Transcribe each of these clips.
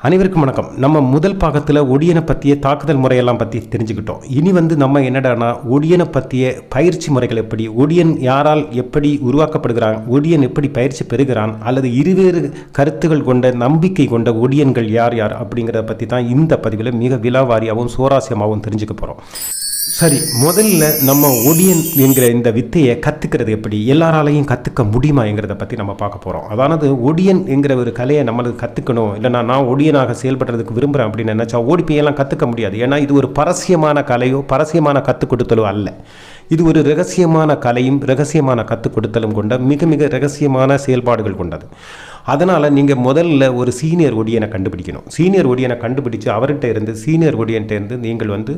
அனைவருக்கும் வணக்கம். நம்ம முதல் பாகத்தில் ஒடியனை பற்றிய தாக்குதல் முறையெல்லாம் பற்றி தெரிஞ்சுக்கிட்டோம். இனி வந்து நம்ம என்னடானா ஒடியனை பற்றிய பயிற்சி முறைகள் எப்படி ஒடியன் யாரால் எப்படி உருவாக்கப்படுகிறான் ஒடியன் எப்படி பயிற்சி பெறுகிறான் அல்லது இருவேறு கருத்துகள் கொண்ட நம்பிக்கை கொண்ட ஒடியன்கள் யார் யார் அப்படிங்கிறத பற்றி தான் இந்த பதிவில் மிக விலாவாரியாகவும் சுவாரஸ்யமாகவும் தெரிஞ்சுக்க போகிறோம் சரி முதல்ல நம்ம ஒடியன் என்கிற இந்த வித்தையை கற்றுக்கிறது எப்படி? எல்லாராலையும் கற்றுக்க முடியுமாங்கிறத பற்றி நம்ம பார்க்க போகிறோம் அதானது ஒடியன் என்கிற ஒரு கலையை நம்மளுக்கு கற்றுக்கணும் இல்லைனா நான் ஒடியனாக செயல்படுறதுக்கு விரும்புகிறேன் அப்படின்னு நினச்சா ஓடி கற்றுக்க முடியாது. ஏன்னா இது ஒரு பரசியமான கலையோ பரசியமான கற்றுக் கொடுத்தலோ அல்ல. இது ஒரு ரகசியமான கலையும் ரகசியமான கற்றுக் கொடுத்தலும் கொண்ட மிக மிக ரகசியமான செயல்பாடுகள் கொண்டது. அதனால் நீங்கள் முதல்ல ஒரு சீனியர் ஒடியனை கண்டுபிடிக்கணும். சீனியர் ஒடியனை கண்டுபிடிச்சு அவர்கிட்ட இருந்து சீனியர் ஒடியன்ட்ட இருந்து நீங்கள் வந்து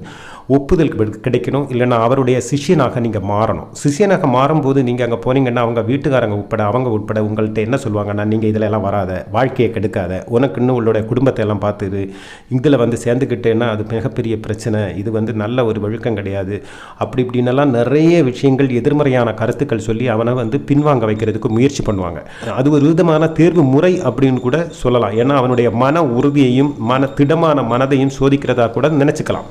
ஒப்புதல் கிடைக்கணும். இல்லைன்னா அவருடைய சிஷ்யனாக நீங்கள் மாறணும். சிஷ்யனாக மாறும்போது நீங்கள் அங்கே போனீங்கன்னா அவங்க வீட்டுக்காரங்க உட்பட அவங்க உட்பட உங்கள்கிட்ட என்ன சொல்லுவாங்கன்னா நீங்கள் இதில் எல்லாம் வராத வாழ்க்கையை கெடுக்காத உனக்கு இன்னும் உங்களுடைய குடும்பத்தை எல்லாம் பார்த்துது இதில் வந்து சேர்ந்துக்கிட்டேன்னா அது மிகப்பெரிய பிரச்சனை. இது வந்து நல்ல ஒரு ஒழுக்கம் கிடையாது. அப்படி இப்படின்னெல்லாம் நிறைய விஷயங்கள் எதிர்மறையான கருத்துக்கள் சொல்லி அவனை வந்து பின்வாங்க வைக்கிறதுக்கு முயற்சி பண்ணுவாங்க. அது ஒரு விதமான தேர்வு முறை அப்படின்னு கூட சொல்லலாம். ஏன்னா அவனுடைய மன உறுதியையும் மன திடமான மனதையும் சோதிக்கிறதா கூட நினச்சிக்கலாம்.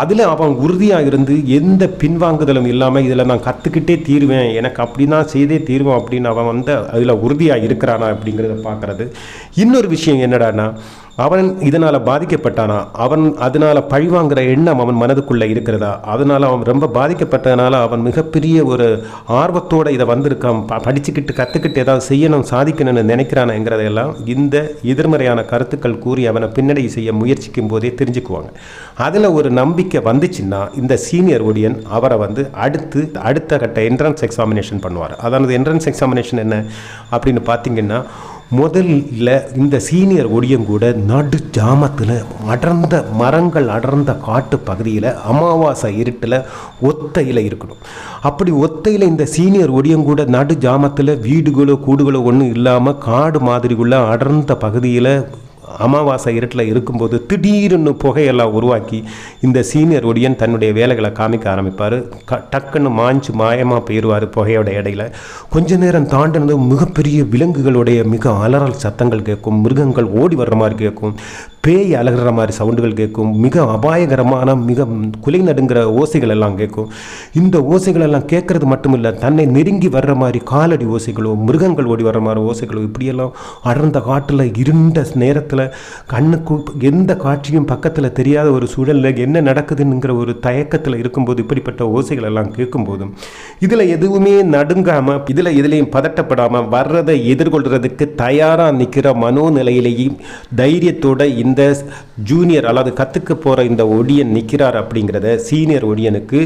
அதில் அவன் உறுதியாக இருந்து எந்த பின்வாங்குதலும் இல்லாமல் இதில் நான் கற்றுக்கிட்டே தீருவேன் எனக்கு அப்படி தான் செய்தே தீர்வோம் அப்படின்னு அவன் வந்து அதில் உறுதியாக இருக்கிறானா அப்படிங்கிறத பார்க்குறது. இன்னொரு விஷயம் என்னடான்னா அவன் இதனால் பாதிக்கப்பட்டானா? அவன் அதனால் பழிவாங்கிற எண்ணம் அவன் மனதுக்குள்ளே இருக்கிறதா? அதனால் அவன் ரொம்ப பாதிக்கப்பட்டதுனால அவன் மிகப்பெரிய ஒரு ஆர்வத்தோடு இதை வந்திருக்கான். ப படிச்சுக்கிட்டு கற்றுக்கிட்டு ஏதாவது செய்யணும் சாதிக்கணும்னு நினைக்கிறானுங்கிறதையெல்லாம் இந்த எதிர்மறையான கருத்துக்கள் கூறி அவனை பின்னடை செய்ய முயற்சிக்கும் போதே தெரிஞ்சுக்குவாங்க. அதில் ஒரு நம்பிக்கை வந்துச்சுன்னா இந்த சீனியர் ஒடியன் அவரை வந்து அடுத்து அடுத்த கட்ட என்ட்ரன்ஸ் எக்ஸாமினேஷன் பண்ணுவார். அதாவது என்ட்ரன்ஸ் எக்ஸாமினேஷன் என்ன? அப்படின்னு பார்த்தீங்கன்னா முதல்ல இந்த சீனியர் ஒடியம் கூட நடு ஜாமத்தில் அடர்ந்த மரங்கள் அடர்ந்த காட்டு பகுதியில் அமாவாசை இருட்டில் ஒத்தையில் இருக்கணும். அப்படி ஒத்தையில் இந்த சீனியர் ஒடியம் கூட நடு ஜாமத்தில் வீடுகளோ கூடுகளோ ஒன்றும் இல்லாமல் காடு மாதிரி உள்ள அடர்ந்த பகுதியில் அமாவாசை இருட்டில் இருக்கும்போது திடீர்னு புகையெல்லாம் உருவாக்கி இந்த சீனியர் ஒடியன் தன்னுடைய வேலைகளை காமிக்க ஆரம்பிப்பார். க டக்குன்னு மாஞ்சு மாயமாக போயிடுவார் புகையோட இடையில கொஞ்ச நேரம் தாண்டினது மிகப்பெரிய விலங்குகளுடைய மிக அலறல் சத்தங்கள் கேட்கும் மிருகங்கள் ஓடி வர்ற மாதிரி கேட்கும். பேய் அலறுற மாதிரி சவுண்டுகள் கேட்கும். மிக அபாயகரமான மிக குலை நடுங்கிற ஓசைகள் எல்லாம் கேட்கும். இந்த ஓசைகள் எல்லாம் கேட்கறது மட்டும் இல்லை தன்னை நெருங்கி வர்ற மாதிரி காலடி ஓசைகளோ மிருகங்கள் ஓடி வர்ற மாதிரி ஓசைகளோ இப்படியெல்லாம் அடர்ந்த காட்டில் இருண்ட நேரத்தில் கண்ணுக்கு எந்த காட்சியும் பக்கத்தில் தெரியாத ஒரு சூழலில் என்ன நடக்குதுங்கிற ஒரு தயக்கத்தில் இருக்கும்போது இப்படிப்பட்ட ஓசைகள் எல்லாம் கேட்கும்போதும் இதில் எதுவுமே நடுங்காமல் இதில் எதுலேயும் பதட்டப்படாமல் வர்றதை எதிர்கொள்கிறதுக்கு தயாராக நிற்கிற மனோநிலையிலேயும் தைரியத்தோட இந்த இந்த ஜூனியர் அல்லது கற்றுக்க போகிற இந்த ஒடியன் நிற்கிறார் அப்படிங்கிறத சீனியர் ஒடியனுக்கு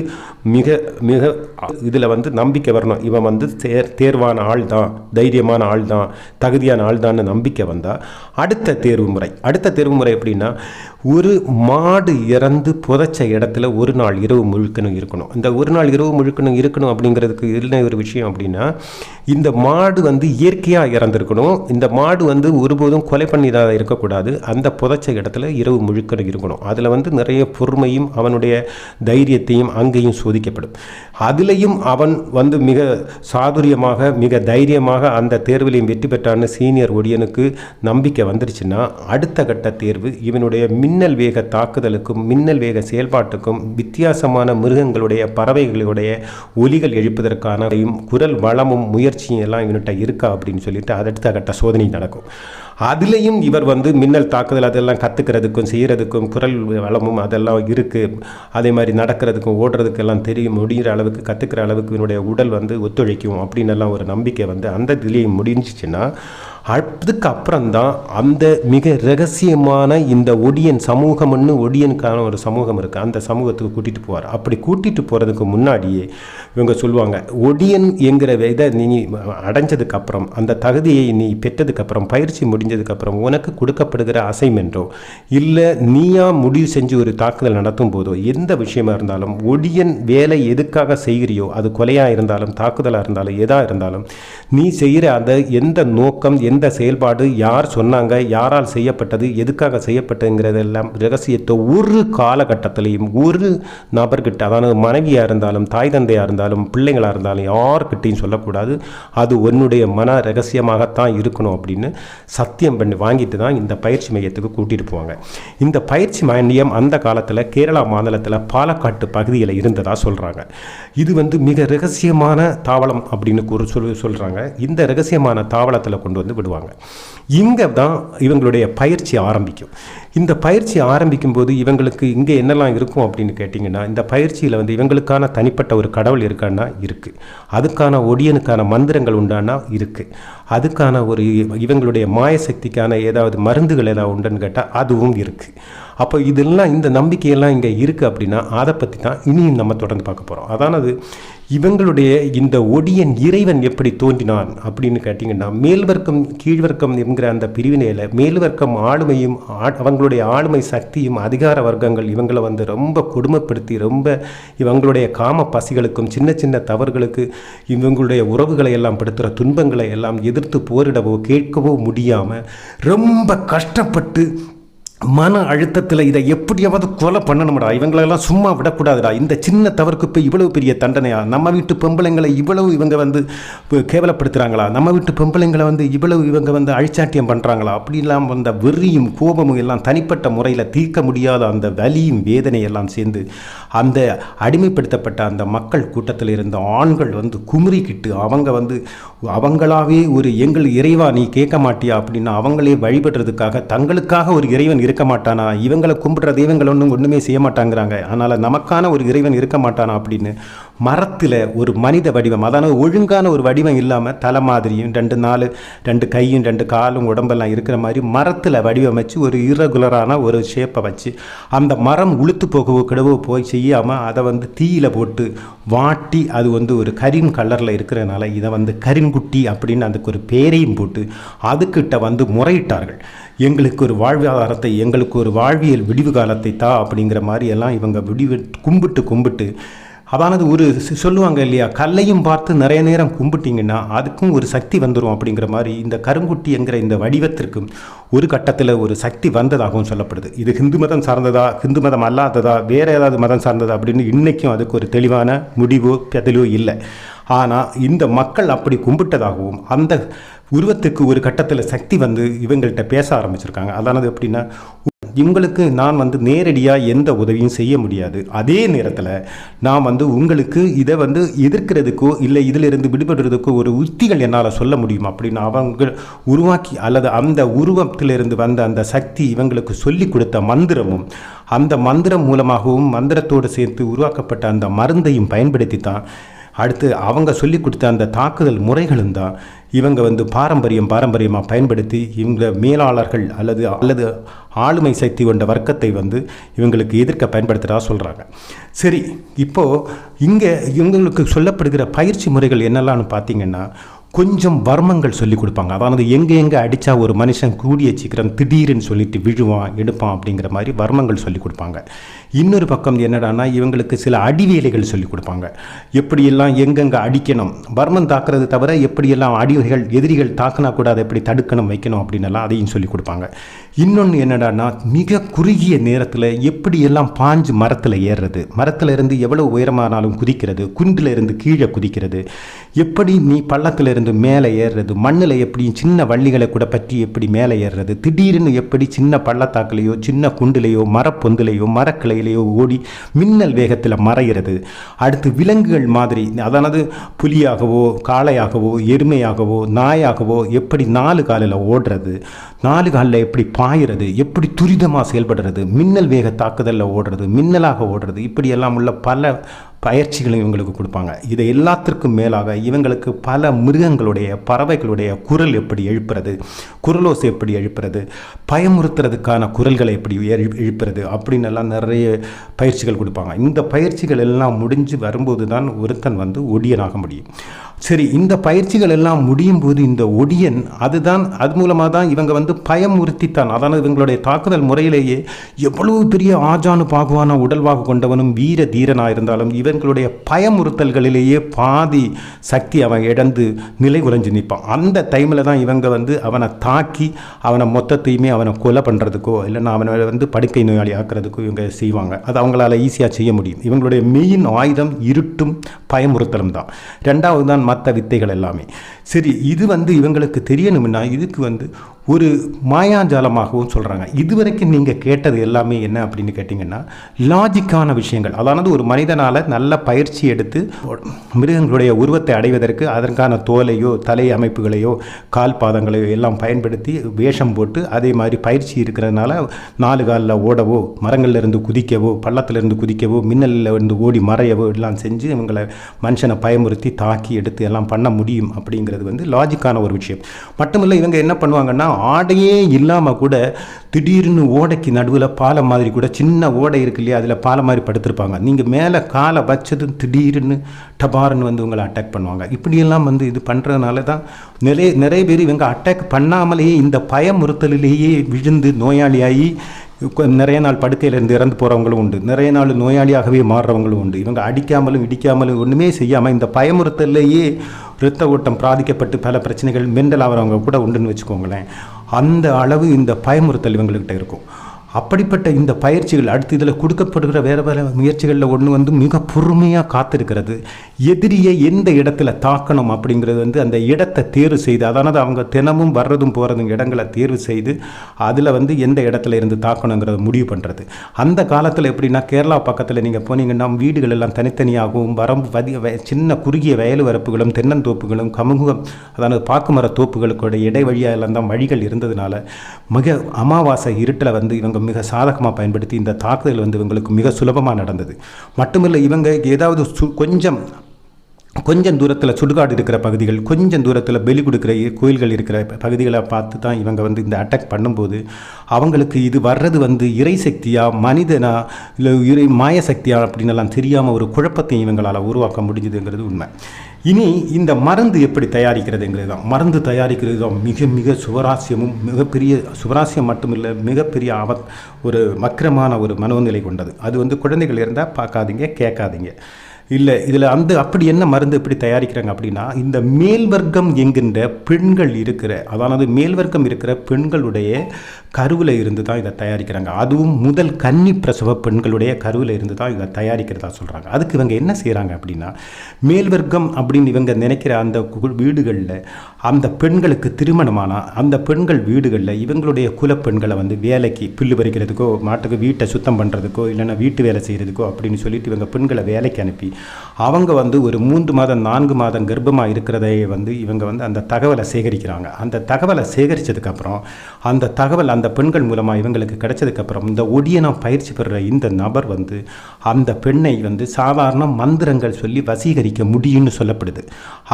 மிக மிக இதில் வந்து நம்பிக்கை வரணும். இவன் வந்து தேர் தேர்வான ஆள் தான் தைரியமான ஆள் தான் தகுதியான ஆள் தான் நம்பிக்கை வந்தால் அடுத்த தேர்வு முறை. அடுத்த தேர்வு முறை எப்படின்னா ஒரு மாடு இறந்து புதைச்ச இடத்துல ஒரு நாள் இரவு முழுக்கணும் இருக்கணும். இந்த ஒரு நாள் இரவு முழுக்கணும் இருக்கணும் அப்படிங்கிறதுக்கு என்ன ஒரு விஷயம் அப்படின்னா இந்த மாடு வந்து இயற்கையாக இறந்துருக்கணும். இந்த மாடு வந்து ஒருபோதும் கொலை பண்ணிதாக இருக்கக்கூடாது. அந்த புதைச்ச இடத்துல இரவு முழுக்கணும் இருக்கணும். அதில் வந்து நிறைய பொறுமையும் அவனுடைய தைரியத்தையும் அங்கேயும் சோதிக்கப்படும். அதுலேயும் அவன் வந்து மிக சாதுரியமாக மிக தைரியமாக அந்த தேர்விலையும் வெற்றி பெற்றான்னு சீனியர் ஒடியனுக்கு நம்பிக்கை வந்துருச்சுன்னா அடுத்த கட்ட தேர்வு இவனுடைய மின் மின்னல் வேக தாக்குதலுக்கும் மின்னல் வேக செயல்பாட்டுக்கும் வித்தியாசமான மிருகங்களுடைய பறவைகளுடைய ஒலிகள் எழுப்பதற்கான குரல் வளமும் முயற்சியும் எல்லாம் இவன்கிட்ட இருக்கா அப்படின்னு சொல்லிட்டு அடுத்த கட்ட சோதனை நடக்கும். அதுலேயும் இவர் வந்து மின்னல் தாக்குதல் அதெல்லாம் கற்றுக்கிறதுக்கும் செய்கிறதுக்கும் குரல் வளமும் அதெல்லாம் இருக்குது அதே மாதிரி நடக்கிறதுக்கும் ஓடுறதுக்கெல்லாம் தெரியும். முடிகிற அளவுக்கு கற்றுக்கிற அளவுக்கு இவனுடைய உடல் வந்து ஒத்துழைக்கும் அப்படின்னு எல்லாம் ஒரு நம்பிக்கை வந்து அந்த இதுலேயும் முடிஞ்சிச்சுன்னா அதுக்கப்புறம் தான் அந்த மிக ரகசியமான இந்த ஒடியன் சமூகம்னு ஒடியனுக்கான ஒரு சமூகம் இருக்குது அந்த சமூகத்துக்கு கூட்டிகிட்டு போவார். அப்படி கூட்டிகிட்டு போகிறதுக்கு முன்னாடியே இவங்க சொல்லுவாங்க ஒடியன் என்கிற இதை நீ அடைஞ்சதுக்கப்புறம் அந்த தகுதியை நீ பெற்றதுக்கப்புறம் பயிற்சி முடிஞ்சதுக்கப்புறம் உனக்கு கொடுக்கப்படுகிற அசைன்மெண்ட்டோ இல்லை நீயா முடிவு செஞ்சு ஒரு தாக்குதல் நடத்தும் போதோ எந்த விஷயமா இருந்தாலும் ஒடியன் வேலை எதுக்காக செய்கிறியோ அது கொலையாக இருந்தாலும் தாக்குதலாக இருந்தாலும் எதாக இருந்தாலும் நீ செய்கிற அந்த எந்த நோக்கம் எந்த செயல்பாடு யார் சொன்னாங்க யாரால் செய்யப்பட்டது எதுக்காக செய்யப்பட்டதுங்கிறதெல்லாம் ரகசியத்தை ஒரு காலகட்டத்திலையும் ஒரு நபர்கிட்ட அதாவது மனைவியாக இருந்தாலும் தாய் தந்தையாக இருந்தாலும் பிள்ளைங்களாக இருந்தாலும் யார்கிட்டையும் சொல்லக்கூடாது. அது உன்னுடைய மன ரகசியமாகத்தான் இருக்கணும் அப்படின்னு சத்தியம் பண்ணி வாங்கிட்டு தான் இந்த பயிற்சி மையத்துக்கு கூட்டிகிட்டு போவாங்க. இந்த பயிற்சி மையம் அந்த காலத்தில் கேரளா மாநிலத்தில் பாலக்காட்டு பகுதியில் இருந்ததாக சொல்கிறாங்க இது வந்து மிக ரகசியமான தாவளம் அப்படின்னு ஒரு சொல் சொல்கிறாங்க இந்த ரகசியமான தாவளத்தில் கொண்டு வந்து விடுவாங்க இங்கே தான் இவங்களுடைய பயிற்சி ஆரம்பிக்கும். இந்த பயிற்சி ஆரம்பிக்கும் போது இவங்களுக்கு இங்கே என்னெல்லாம் இருக்கும் அப்படின்னு கேட்டிங்கன்னா இந்த பயிற்சியில் வந்து இவங்களுக்கான தனிப்பட்ட ஒரு கடவுள் இருக்கான்னா இருக்குது அதுக்கான ஒடியனுக்கான மந்திரங்கள் உண்டானா இருக்குது அதுக்கான ஒரு இவங்களுடைய மாய சக்திக்கான ஏதாவது மருந்துகள் ஏதாவது உண்டுன்னு கேட்டால் அதுவும் இருக்குது அப்போ இதெல்லாம் இந்த நம்பிக்கையெல்லாம் இங்கே இருக்குது அப்படின்னா அதை பற்றி தான் இனியும் நம்ம தொடர்ந்து பார்க்க போகிறோம் அதானது இவங்களுடைய இந்த ஒடியன் இறைவன் எப்படி தோன்றினான் அப்படின்னு கேட்டிங்கன்னா மேல்வர்க்கம் கீழ்வர்க்கம் என்கிற அந்த பிரிவினையில் மேல்வர்க்கம் ஆளுமையும் அவங்களுடைய ஆளுமை சக்தியும் அதிகார வர்க்கங்கள் இவங்களை வந்து ரொம்ப கொடுமைப்படுத்தி ரொம்ப இவங்களுடைய காம பசிகளுக்கும் சின்ன சின்ன தவறுகளுக்கு இவங்களுடைய உறவுகளை எல்லாம் படுத்துகிற துன்பங்களை எல்லாம் எதிர்த்து போரிடவோ கேட்கவோ முடியாமல் ரொம்ப கஷ்டப்பட்டு மன அழுத்தத்தில் இதை எப்படியாவது கொலை பண்ணணும்டா. இவங்களெல்லாம் சும்மா விடக்கூடாதுடா. இந்த சின்ன தவறுக்கு இப்போ இவ்வளவு பெரிய தண்டனையா? நம்ம வீட்டு பொம்பளைங்களை இவ்வளவு இவங்க வந்து இப்போ கேவலப்படுத்துகிறாங்களா நம்ம வீட்டு பொம்பளைங்களை வந்து இவ்வளவு இவங்க வந்து அழிச்சாட்டியம் பண்ணுறாங்களா அப்படிலாம் வந்த வெறியும் கோபமும் எல்லாம் தனிப்பட்ட முறையில் தீர்க்க முடியாத அந்த வலியும் வேதனையெல்லாம் சேர்ந்து அந்த அடிமைப்படுத்தப்பட்ட அந்த மக்கள் கூட்டத்தில் இருந்த ஆண்கள் வந்து குமுறிக்கிட்டு அவங்க வந்து அவங்களாவே ஒரு எங்கள் இறைவா நீ கேட்க மாட்டியா? அப்படின்னு அவங்களே வழிபடுறதுக்காக தங்களுக்காக ஒரு இறைவன் இருக்க மாட்டானா இவங்களை கும்பிட்றது இவங்களை ஒன்றும் ஒன்றுமே செய்ய மாட்டாங்கிறாங்க அதனால் நமக்கான ஒரு இறைவன் இருக்க மாட்டானா அப்படின்னு மரத்தில் ஒரு மனித வடிவம் அதான ஒழுங்கான ஒரு வடிவம் இல்லாமல் தலை மாதிரியும் ரெண்டு நாலு ரெண்டு கையும் ரெண்டு காலும் உடம்பெல்லாம் இருக்கிற மாதிரி மரத்தில் வடிவமைச்சு ஒரு இரகுலரான ஒரு ஷேப்பை வச்சு அந்த மரம் உளுத்து போகவோ கிடவோ போய் செய்யாமல் அதை வந்து தீயில் போட்டு வாட்டி அது வந்து ஒரு கரிம் கலரில் இருக்கிறதுனால இதை வந்து கரிங்குட்டி அப்படின்னு அதுக்கு ஒரு பேரையும் போட்டு அதுக்கிட்ட வந்து முறையிட்டார்கள். எங்களுக்கு ஒரு வாழ்வாதாரத்தை எங்களுக்கு ஒரு வாழ்வியல் விடிவு காலத்தை தா அப்படிங்கிற மாதிரி எல்லாம் இவங்க விடிவு கும்பிட்டு கும்பிட்டு அதானது ஒரு சொல்லுவாங்க இல்லையா? கல்லையும் பார்த்து நிறைய நேரம் கும்பிட்டிங்கன்னா அதுக்கும் ஒரு சக்தி வந்துடும் அப்படிங்கிற மாதிரி இந்த கருங்குட்டி என்கிற இந்த வடிவத்திற்கும் ஒரு கட்டத்தில் ஒரு சக்தி வந்ததாகவும் சொல்லப்படுது. இது ஹிந்து மதம் சார்ந்ததா ஹிந்து மதம் அல்லாததா வேறு ஏதாவது மதம் சார்ந்ததா அப்படின்னு இன்றைக்கும் அதுக்கு ஒரு தெளிவான முடிவோ பதிலோ இல்லை. ஆனால் இந்த மக்கள் அப்படி கும்பிட்டதாகவும் அந்த உருவத்துக்கு ஒரு கட்டத்தில் சக்தி வந்து இவங்கள்ட்ட பேச ஆரம்பிச்சிருக்காங்க. அதானது எப்படின்னா இவங்களுக்கு நான் வந்து நேரடியாக எந்த உதவியும் செய்ய முடியாது. அதே நேரத்தில் நான் வந்து உங்களுக்கு இதை வந்து எதிர்க்கிறதுக்கோ இல்லை இதிலிருந்து விடுபடுறதுக்கோ ஒரு உத்திகள் என்னால் சொல்ல முடியும்? அப்படின்னு அவங்க உருவாக்கி அல்லது அந்த உருவத்திலிருந்து வந்த அந்த சக்தி இவங்களுக்கு சொல்லி கொடுத்த மந்திரமும் அந்த மந்திரம் மூலமாகவும் மந்திரத்தோடு சேர்த்து உருவாக்கப்பட்ட அந்த மருந்தையும் பயன்படுத்தி தான் அடுத்து அவங்க சொல்லி கொடுத்த அந்த தாக்குதல் முறைகளும் தான் இவங்க வந்து பாரம்பரியம் பாரம்பரியமாக பயன்படுத்தி இவங்க மேலாளர்கள் அல்லது அல்லது ஆளுமை சக்தி கொண்ட வர்க்கத்தை வந்து இவங்களுக்கு எதிர்க்க பயன்படுத்துகிறதா சொல்கிறாங்க சரி இப்போது இங்கே இவங்களுக்கு சொல்லப்படுகிற பயிற்சி முறைகள் என்னெல்லாம்னு பார்த்தீங்கன்னா கொஞ்சம் வர்மங்கள் சொல்லி கொடுப்பாங்க. அதாவது எங்கே எங்கே அடித்தா ஒரு மனுஷன் கூடிய சீக்கிரம் திடீர்னு சொல்லிட்டு விழுவான் எடுப்பான் அப்படிங்கிற மாதிரி வர்மங்கள் சொல்லி கொடுப்பாங்க. இன்னொரு பக்கம் என்னடான்னா இவங்களுக்கு சில அடிவேலைகள் சொல்லி கொடுப்பாங்க. எப்படியெல்லாம் எங்கெங்கே அடிக்கணும்? வர்மம் தாக்குறது தவிர எப்படியெல்லாம் அடிவைகள் எதிரிகள் தாக்கினா கூட அதை எப்படி தடுக்கணும் வைக்கணும் அப்படின்னலாம் அதையும் சொல்லி கொடுப்பாங்க. இன்னொன்று என்னடான்னா மிக குறுகிய நேரத்தில் எப்படியெல்லாம் பாஞ்சு மரத்தில் ஏறுறது? மரத்தில் இருந்து எவ்வளோ உயரமானாலும் குதிக்கிறது? குண்டில் இருந்து கீழே குதிக்கிறது? எப்படி நீ பள்ளத்தில் இருந்து மேலே ஏறுறது மண்ணில் எப்படி சின்ன வள்ளிகளை கூட பற்றி எப்படி மேலே ஏறுறது திடீர்னு எப்படி சின்ன பள்ளத்தாக்குலேயோ சின்ன குண்டிலேயோ மரப்பொந்துலேயோ மரக்கிளையிலேயோ ஓடி மின்னல் வேகத்தில் மறைகிறது. அடுத்து விலங்குகள் மாதிரி அதானது புலியாகவோ காளையாகவோ எருமையாகவோ நாயாகவோ எப்படி நாலு காலில் ஓடுறது நாலு காலில் எப்படி பாயிறது எப்படி துரிதமாக செயல்படுறது மின்னல் வேக தாக்குதலில் ஓடுறது மின்னலாக ஓடுறது இப்படியெல்லாம் உள்ள பல பயிற்சிகளும் இவங்களுக்கு கொடுப்பாங்க. இதை எல்லாத்திற்கும் மேலாக இவங்களுக்கு பல மிருகங்களுடைய பறவைகளுடைய குரல் எப்படி எழுப்புறது குரலோசை எப்படி எழுப்புறது பயமுறுத்துறதுக்கான குரல்களை எப்படி எழுப்புறது அப்படின்னு எல்லாம் நிறைய பயிற்சிகள் கொடுப்பாங்க. இந்த பயிற்சிகள் எல்லாம் முடிஞ்சு வரும்போது தான் ஒருத்தன் வந்து ஒடியனாக முடியும். சரி இந்த பயிற்சிகள் எல்லாம் முடியும் போது இந்த ஒடியன் அதுதான் அது மூலமாக தான் இவங்க வந்து பயமுறுத்தித்தான். அதான இவங்களுடைய தாக்குதல் முறையிலேயே எவ்வளவு பெரிய ஆஜானு பாகுவான உடல்வாக கொண்டவனும் வீர தீரனாக இருந்தாலும் இவங்களுடைய பயமுறுத்தல்களிலேயே பாதி சக்தி அவன் இழந்து நிலை குறைஞ்சு நிற்பான். அந்த டைமில் தான் இவங்க வந்து அவனை தாக்கி அவனை மொத்தத்தையுமே அவனை கொலை பண்ணுறதுக்கோ இல்லைன்னா அவனை வந்து படுக்கை நோயாளி ஆக்கிறதுக்கோ இவங்க செய்வாங்க. அது அவங்களால ஈஸியாக செய்ய முடியும். இவங்களுடைய மெயின் ஆயுதம் இருட்டும் பயமுறுத்தலும் தான். ரெண்டாவது தான் மற்ற வித்தைகள் எல்லாமே. சரி இது வந்து இவங்களுக்கு தெரியணும்னா இதுக்கு வந்து ஒரு மாயாஜாலமாகவும் சொல்கிறாங்க இதுவரைக்கும் நீங்கள் கேட்டது எல்லாமே என்ன அப்படின்னு கேட்டிங்கன்னா லாஜிக்கான விஷயங்கள். அதானது ஒரு மனிதனால் நல்ல பயிற்சி எடுத்து மிருகங்களுடைய உருவத்தை அடைவதற்கு அதற்கான தோலையோ தலை அமைப்புகளையோ கால் பாதங்களையோ எல்லாம் பயன்படுத்தி வேஷம் போட்டு அதே மாதிரி பயிற்சி இருக்கிறதுனால நாலு காலில் ஓடவோ மரங்கள்லேருந்து குதிக்கவோ பள்ளத்திலிருந்து குதிக்கவோ மின்னலில் இருந்து ஓடி மறையவோ எல்லாம் செஞ்சு இவங்களை மனுஷனை பயமுறுத்தி தாக்கி எடுத்து எல்லாம் பண்ண முடியும் அப்படிங்கிறது வந்து லாஜிக்கான ஒரு விஷயம். மட்டுமில்லை இவங்க என்ன பண்ணுவாங்கன்னா ஆடையே இல்லாமல் கூட திடீர்னு ஓடைக்கு நடுவில் பாலம் மாதிரி கூட சின்ன ஓடை இருக்கு இல்லையா? அதில் பாலம் மாதிரி படுத்திருப்பாங்க. நீங்கள் மேலே காலை வச்சதும் திடீர்னு டபார்னு வந்து உங்களை அட்டாக் பண்ணுவாங்க. இப்படியெல்லாம் வந்து இது பண்ணுறதுனால தான் நிறைய நிறைய பேர் இவங்க அட்டாக் பண்ணாமலேயே இந்த பயமுறுத்தலிலேயே விழுந்து நோயாளியாகி கொ- நிறைய நாள் படுக்கையிலேருந்து இறந்து போகிறவங்களும் உண்டு. நிறைய நாள் நோயாளியாகவே மாறுறவங்களும் உண்டு. இவங்க அடிக்காமலும் இடிக்காமலும் ஒன்றுமே செய்யாமல் இந்த பயமுறுத்தல்லையே இரத்த ஓட்டம் பாதிக்கப்பட்டு பல பிரச்சனைகள் மெண்டல் ஆகிறவங்க கூட உண்டுன்னு வச்சுக்கோங்களேன். அந்த அளவு இந்த பயமுறுத்தல் இவங்கள்கிட்ட இருக்கும். அப்படிப்பட்ட இந்த பயிற்சிகள் அடுத்து இதில் கொடுக்கப்படுகிற வேறு வேறு முயற்சிகளில் ஒன்று வந்து மிக பொறுமையாக காத்திருக்கிறது. எதிரியை எந்த இடத்துல தாக்கணும் அப்படிங்கிறது வந்து அந்த இடத்தை தேர்வு செய்து அதானது அவங்க தினமும் வர்றதும் போகிறதும் இடங்களை தேர்வு செய்து அதில் வந்து எந்த இடத்துல இருந்து தாக்கணுங்கிறத முடிவு பண்ணுறது அந்த காலத்தில் எப்படின்னா கேரளா பக்கத்தில் நீங்கள் போனீங்கன்னா வீடுகள் எல்லாம் தனித்தனியாகவும் வரம்பு வதி சின்ன குறுகிய வயல் வரப்புகளும் தென்னந்தோப்புகளும் கமுகம் அதாவது பாக்குமர தோப்புகளுக்கோட இடைவழியாக எல்லாம் தான் வழிகள் இருந்ததுனால மிக அமாவாசை இருட்டில் வந்து இவங்க மிக சாதகமாக பயன்படுத்தி இந்த தாக்குதல் வந்து இவங்களுக்கு மிக சுலபமாக நடந்தது. மட்டுமில்லை இவங்க ஏதாவது சு கொஞ்சம் கொஞ்சம் தூரத்தில் சுடுகாடு இருக்கிற பகுதிகள் கொஞ்சம் தூரத்தில் பெலி கொடுக்குற இ- கோயில்கள் இருக்கிற பகுதிகளை பார்த்து தான் இவங்க வந்து இந்த அட்டாக் பண்ணும்போது அவங்களுக்கு இது வர்றது வந்து இறை சக்தியாக மனிதனா இல்லை இறை மாய சக்தியா அப்படின்னு எல்லாம் தெரியாமல் ஒரு குழப்பத்தையும் இவங்களால் உருவாக்க முடிஞ்சுதுங்கிறது உண்மை. இனி இந்த மருந்து எப்படி தயாரிக்கிறதுங்கிறது தான் மருந்து தயாரிக்கிறது தான் மிக மிக சுவராசியமும் மிகப்பெரிய சுவராசியம் மட்டுமில்லை மிகப்பெரிய ஆபத் ஒரு மக்கிரமான ஒரு மனோநிலை கொண்டது. அது வந்து குழந்தைகள் இருந்தால் பார்க்காதீங்க கேட்காதீங்க. இல்லை இதில் அந்த அப்படி என்ன மருந்து எப்படி தயாரிக்கிறாங்க அப்படின்னா இந்த மேல்வர்க்கம் என்கின்ற பெண்கள் இருக்கிற அதானது மேல்வர்க்கம் இருக்கிற பெண்களுடைய கருவில் இருந்து தான் இதை தயாரிக்கிறாங்க. அதுவும் முதல் கன்னி பிரசவ பெண்களுடைய கருவில் இருந்து தான் இதை தயாரிக்கிறதா சொல்கிறாங்க அதுக்கு இவங்க என்ன செய்கிறாங்க அப்படின்னா மேல்வர்க்கம் அப்படின்னு இவங்க நினைக்கிற அந்த கு- வீடுகளில் அந்த பெண்களுக்கு திருமணமானால் அந்த பெண்கள் வீடுகளில் இவங்களுடைய குலப்பெண்களை வந்து வேலைக்கு புல்லு பறிக்கிறதுக்கோ மாட்டுக்கு வீட்டை சுத்தம் பண்ணுறதுக்கோ இல்லைன்னா வீட்டு வேலை செய்கிறதுக்கோ அப்படின்னு சொல்லிட்டு இவங்க பெண்களை வேலைக்கு அனுப்பி அவங்க வந்து ஒரு மூன்று மாதம் நான்கு மாதம் கர்ப்பமாக இருக்கிறதை வந்து இவங்க வந்து அந்த தகவலை சேகரிக்கிறாங்க. அந்த தகவலை சேகரித்ததுக்கப்புறம் அந்த தகவல் அந்த பெண்கள் மூலமாக இவங்களுக்கு கிடைச்சதுக்கப்புறம் இந்த ஒடியனம் பயிற்சி பெறுற இந்த நபர் வந்து அந்த பெண்ணை வந்து சாதாரண மந்திரங்கள் சொல்லி வசீகரிக்க முடியும்னு சொல்லப்படுது.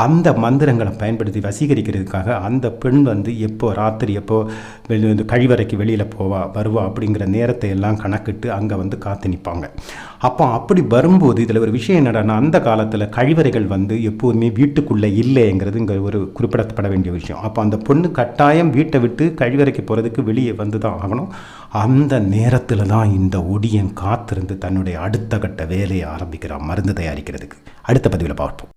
அந்த மந்திரங்களை பயன்படுத்தி வசீகரிக்கிறதுக்காக அந்த பெண் வந்து எப்போ ராத்திரி எப்போ வெளி கழிவறைக்கு வெளியில் போவா வருவா அப்படிங்கிற நேரத்தை எல்லாம் கணக்கிட்டு அங்கே வந்து காத்து நிற்பாங்க அப்போ அப்படி வரும்போது இதில் ஒரு விஷயம் என்னடான்னா அந்த காலத்தில் கழிவறைகள் வந்து எப்போதுமே வீட்டுக்குள்ளே இல்லைங்கிறது இங்கே ஒரு குறிப்பிடப்பட வேண்டிய விஷயம். அப்போ அந்த பொண்ணு கட்டாயம் வீட்டை விட்டு கழிவறைக்கு போகிறதுக்கு வெளியே வந்து தான் ஆகணும். அந்த நேரத்தில் தான் இந்த ஒடியன் காத்திருந்து தன்னுடைய அடுத்த கட்ட வேலையை ஆரம்பிக்கிறான் மருந்து தயாரிக்கிறதுக்கு. அடுத்த பதிவில் பார்ப்போம்.